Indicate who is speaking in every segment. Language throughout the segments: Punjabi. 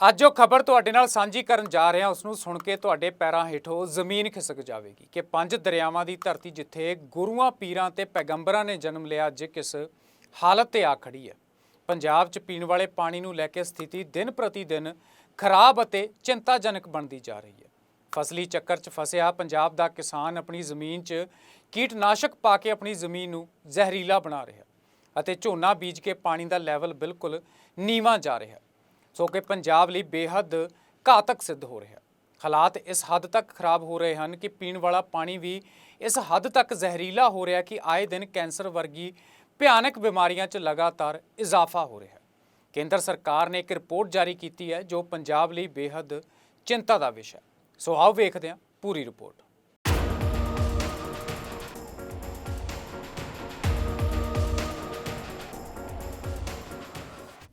Speaker 1: ਅੱਜ ਜੋ ਖਬਰ ਤੁਹਾਡੇ ਨਾਲ ਸਾਂਝੀ ਕਰਨ ਜਾ ਰਹੇ ਹਾਂ ਉਸ ਨੂੰ ਸੁਣ ਕੇ ਤੁਹਾਡੇ ਪੈਰਾਂ ਹੇਠੋਂ ਜ਼ਮੀਨ ਖਿਸਕ ਜਾਵੇਗੀ ਕਿ ਪੰਜ ਦਰਿਆਵਾਂ ਦੀ ਧਰਤੀ ਜਿੱਥੇ ਗੁਰੂਆਂ, ਪੀਰਾਂ ਤੇ ਪੈਗੰਬਰਾਂ ਨੇ ਜਨਮ ਲਿਆ, ਅੱਜ ਕਿਸ ਹਾਲਤ ਤੇ ਆ ਖੜੀ ਹੈ। ਪੰਜਾਬ 'ਚ ਪੀਣ ਵਾਲੇ ਪਾਣੀ ਨੂੰ ਲੈ ਕੇ ਸਥਿਤੀ ਦਿਨ ਪ੍ਰਤੀ ਦਿਨ ਖਰਾਬ ਅਤੇ ਚਿੰਤਾਜਨਕ ਬਣਦੀ ਜਾ ਰਹੀ ਹੈ। ਫਸਲੀ ਚੱਕਰ 'ਚ ਫਸਿਆ ਪੰਜਾਬ ਦਾ ਕਿਸਾਨ ਆਪਣੀ ਜ਼ਮੀਨ 'ਚ ਕੀਟਨਾਸ਼ਕ ਪਾ ਕੇ ਆਪਣੀ ਜ਼ਮੀਨ ਨੂੰ ਜ਼ਹਿਰੀਲਾ ਬਣਾ ਰਿਹਾ ਅਤੇ ਝੋਨਾ ਬੀਜ ਕੇ ਪਾਣੀ ਦਾ ਲੈਵਲ ਬਿਲਕੁਲ ਨੀਵਾਂ ਜਾ ਰਿਹਾ ਸੋ ਕਿ ਪੰਜਾਬ ਲਈ ਬੇਹੱਦ ਘਾਤਕ ਸਿੱਧ ਹੋ ਰਿਹਾ। ਹਾਲਾਤ ਇਸ ਹੱਦ ਤੱਕ ਖਰਾਬ ਹੋ ਰਹੇ ਹਨ ਕਿ ਪੀਣ ਵਾਲਾ ਪਾਣੀ ਵੀ ਇਸ ਹੱਦ ਤੱਕ ਜ਼ਹਿਰੀਲਾ ਹੋ ਰਿਹਾ ਕਿ ਆਏ ਦਿਨ ਕੈਂਸਰ ਵਰਗੀ ਭਿਆਨਕ ਬਿਮਾਰੀਆਂ 'ਚ ਲਗਾਤਾਰ ਇਜ਼ਾਫਾ ਹੋ ਰਿਹਾ ਕੇਂਦਰ ਸਰਕਾਰ ਨੇ ਇੱਕ ਰਿਪੋਰਟ ਜਾਰੀ ਕੀਤੀ ਹੈ ਜੋ ਪੰਜਾਬ ਲਈ ਬੇਹੱਦ ਚਿੰਤਾ ਦਾ ਵਿਸ਼ਾ ਹੈ। ਸੋ ਆਓ ਵੇਖਦੇ ਹਾਂ ਪੂਰੀ ਰਿਪੋਰਟ।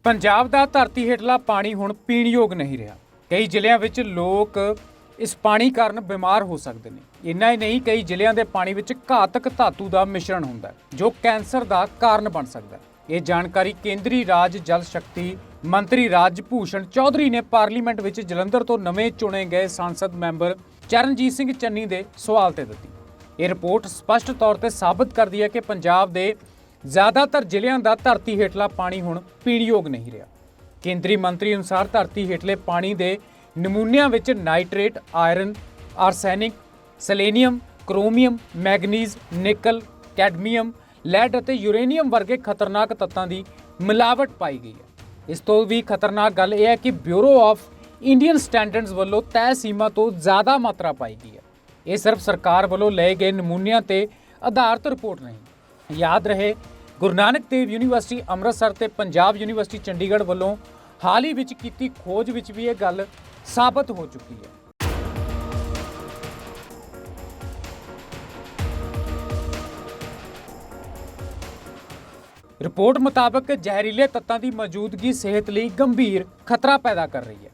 Speaker 1: ਪੰਜਾਬ ਦਾ ਧਰਤੀ ਹੇਠਲਾ ਪਾਣੀ ਹੁਣ ਪੀਣਯੋਗ ਨਹੀਂ ਰਿਹਾ। ਕਈ ਜ਼ਿਲ੍ਹਿਆਂ ਵਿੱਚ ਲੋਕ ਇਸ ਪਾਣੀ ਕਾਰਨ ਬਿਮਾਰ ਹੋ ਸਕਦੇ ਨੇ। ਇੰਨਾ ਹੀ ਨਹੀਂ, ਕਈ ਜ਼ਿਲ੍ਹਿਆਂ ਦੇ ਪਾਣੀ ਵਿੱਚ ਘਾਤਕ ਧਾਤੂ ਦਾ ਮਿਸ਼ਰਣ ਹੁੰਦਾ ਹੈ, ਜੋ ਕੈਂਸਰ ਦਾ ਕਾਰਨ ਬਣ ਸਕਦਾ ਹੈ। ਇਹ ਜਾਣਕਾਰੀ ਕੇਂਦਰੀ ਰਾਜ ਜਲ ਸ਼ਕਤੀ ਮੰਤਰੀ ਰਾਜ ਭੂਸ਼ਣ ਚੌਧਰੀ ਨੇ ਪਾਰਲੀਮੈਂਟ ਵਿੱਚ ਜਲੰਧਰ ਤੋਂ ਨਵੇਂ ਚੁਣੇ ਗਏ ਸੰਸਦ ਮੈਂਬਰ ਚਰਨਜੀਤ ਸਿੰਘ ਚੰਨੀ ਦੇ ਸਵਾਲ ਤੇ ਦਿੱਤੀ। ਇਹ ਰਿਪੋਰਟ ਸਪਸ਼ਟ ਤੌਰ ਤੇ ਸਾਬਤ ਕਰਦੀ ਹੈ ਕਿ ਪੰਜਾਬ ਦੇ ਜ਼ਿਆਦਾਤਰ ਜ਼ਿਲ੍ਹਿਆਂ ਦਾ ਧਰਤੀ ਹੇਠਲਾ ਪਾਣੀ ਹੁਣ ਪੀਣਯੋਗ ਨਹੀਂ ਰਿਹਾ। ਕੇਂਦਰੀ ਮੰਤਰੀ ਅਨੁਸਾਰ ਧਰਤੀ ਹੇਠਲੇ ਪਾਣੀ ਦੇ ਨਮੂਨਿਆਂ ਵਿੱਚ nitrate, iron, arsenic, selenium, chromium, manganese, nickel, cadmium, lead ਅਤੇ ਯੂਰੇਨੀਅਮ ਵਰਗੇ ਖਤਰਨਾਕ ਤੱਤਾਂ ਦੀ ਮਿਲਾਵਟ ਪਾਈ ਗਈ ਹੈ। ਇਸ ਤੋਂ ਵੀ ਖਤਰਨਾਕ ਗੱਲ ਇਹ ਹੈ ਕਿ ਬਿਊਰੋ ਆਫ ਇੰਡੀਅਨ ਸਟੈਂਡਰਡਸ ਵੱਲੋਂ ਤੈਅ ਸੀਮਾ ਤੋਂ ਜ਼ਿਆਦਾ ਮਾਤਰਾ ਪਾਈ ਗਈ ਹੈ। ਇਹ ਸਿਰਫ ਸਰਕਾਰ ਵੱਲੋਂ ਲਏ ਗਏ ਨਮੂਨਿਆਂ ਤੇ ਆਧਾਰਿਤ ਰਿਪੋਰਟ ਨਹੀਂ। ਯਾਦ ਰਹੇ ਗੁਰੂ ਨਾਨਕ ਦੇਵ ਯੂਨੀਵਰਸਿਟੀ ਅੰਮ੍ਰਿਤਸਰ ਤੇ ਪੰਜਾਬ ਯੂਨੀਵਰਸਿਟੀ ਚੰਡੀਗੜ੍ਹ ਵੱਲੋਂ ਹਾਲ ਹੀ ਵਿੱਚ ਕੀਤੀ ਖੋਜ ਵਿੱਚ ਵੀ ਇਹ ਗੱਲ ਸਾਬਤ ਹੋ ਚੁੱਕੀ ਹੈ। ਰਿਪੋਰਟ ਮੁਤਾਬਕ ਜ਼ਹਿਰੀਲੇ ਤੱਤਾਂ ਦੀ ਮੌਜੂਦਗੀ ਸਿਹਤ ਲਈ ਗੰਭੀਰ ਖਤਰਾ ਪੈਦਾ ਕਰ ਰਹੀ ਹੈ।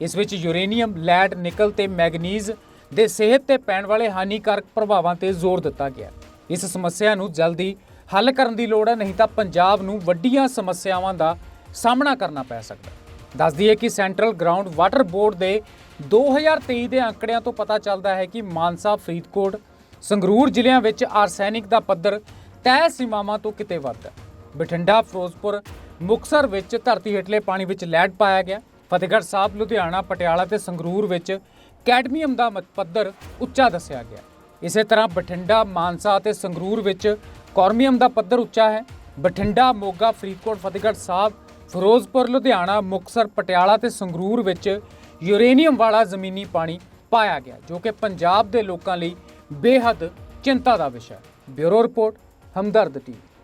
Speaker 1: ਇਸ ਵਿੱਚ ਯੂਰੇਨੀਅਮ, ਲੈਡ, ਨਿਕਲ ਤੇ ਮੈਗਨੀਜ਼ ਦੇ ਸਿਹਤ ਤੇ ਪੈਣ ਵਾਲੇ ਹਾਨੀਕਾਰਕ ਪ੍ਰਭਾਵਾਂ ਤੇ ਜ਼ੋਰ ਦਿੱਤਾ ਗਿਆ। ਇਸ ਸਮੱਸਿਆ ਨੂੰ ਜਲਦੀ ਹੱਲ ਕਰਨ ਦੀ ਲੋੜ ਹੈ, ਨਹੀਂ ਤਾਂ ਪੰਜਾਬ ਨੂੰ ਵੱਡੀਆਂ ਸਮੱਸਿਆਵਾਂ ਦਾ ਸਾਹਮਣਾ ਕਰਨਾ ਪੈ ਸਕਦਾ ਹੈ। ਦੱਸ ਦਈਏ ਕਿ ਸੈਂਟਰਲ ਗਰਾਊਂਡ ਵਾਟਰ ਬੋਰਡ ਦੇ 2023 ਦੇ ਅੰਕੜਿਆਂ ਤੋਂ ਪਤਾ ਚੱਲਦਾ ਹੈ ਕਿ ਮਾਨਸਾ, ਫਰੀਦਕੋਟ, ਸੰਗਰੂਰ ਜ਼ਿਲ੍ਹਿਆਂ ਵਿੱਚ ਆਰਸੈਨਿਕ ਦਾ ਪੱਧਰ ਤੈਅ ਸੀਮਾਵਾਂ ਤੋਂ ਕਿਤੇ ਵੱਧ ਹੈ। ਬਠਿੰਡਾ, ਫਿਰੋਜ਼ਪੁਰ, ਮੁਕਸਰ ਵਿੱਚ ਧਰਤੀ ਹੇਠਲੇ ਪਾਣੀ ਵਿੱਚ ਲੈਡ ਪਾਇਆ ਗਿਆ। ਫਤਿਹਗੜ੍ਹ ਸਾਹਿਬ, ਲੁਧਿਆਣਾ, ਪਟਿਆਲਾ ਤੇ ਸੰਗਰੂਰ ਵਿੱਚ ਕੈਡਮੀਅਮ ਦਾ ਮ- ਪੱਧਰ ਉੱਚਾ ਦੱਸਿਆ ਗਿਆ। ਇਸੇ ਤਰ੍ਹਾਂ ਬਠਿੰਡਾ, ਮਾਨਸਾ ਅਤੇ ਸੰਗਰੂਰ ਵਿੱਚ ਕੌਰਮੀਅਮ ਦਾ ਪੱਧਰ ਉੱਚਾ ਹੈ। ਬਠਿੰਡਾ, ਮੋਗਾ, ਫਰੀਦਕੋਟ, ਫਤਿਹਗੜ੍ਹ ਸਾਹਿਬ, ਫਿਰੋਜ਼ਪੁਰ, ਲੁਧਿਆਣਾ ਮੁਕਸਰ ਪਟਿਆਲਾ ਤੇ ਸੰਗਰੂਰ ਵਿੱਚ ਯੂਰੇਨੀਅਮ ਵਾਲਾ ਜ਼ਮੀਨੀ ਪਾਣੀ ਪਾਇਆ ਗਿਆ, ਜੋ ਕਿ ਪੰਜਾਬ ਦੇ ਲੋਕਾਂ ਲਈ ਬੇਹੱਦ ਚਿੰਤਾ ਦਾ ਵਿਸ਼ਾ ਹੈ। Bureau report, Hamdard TV.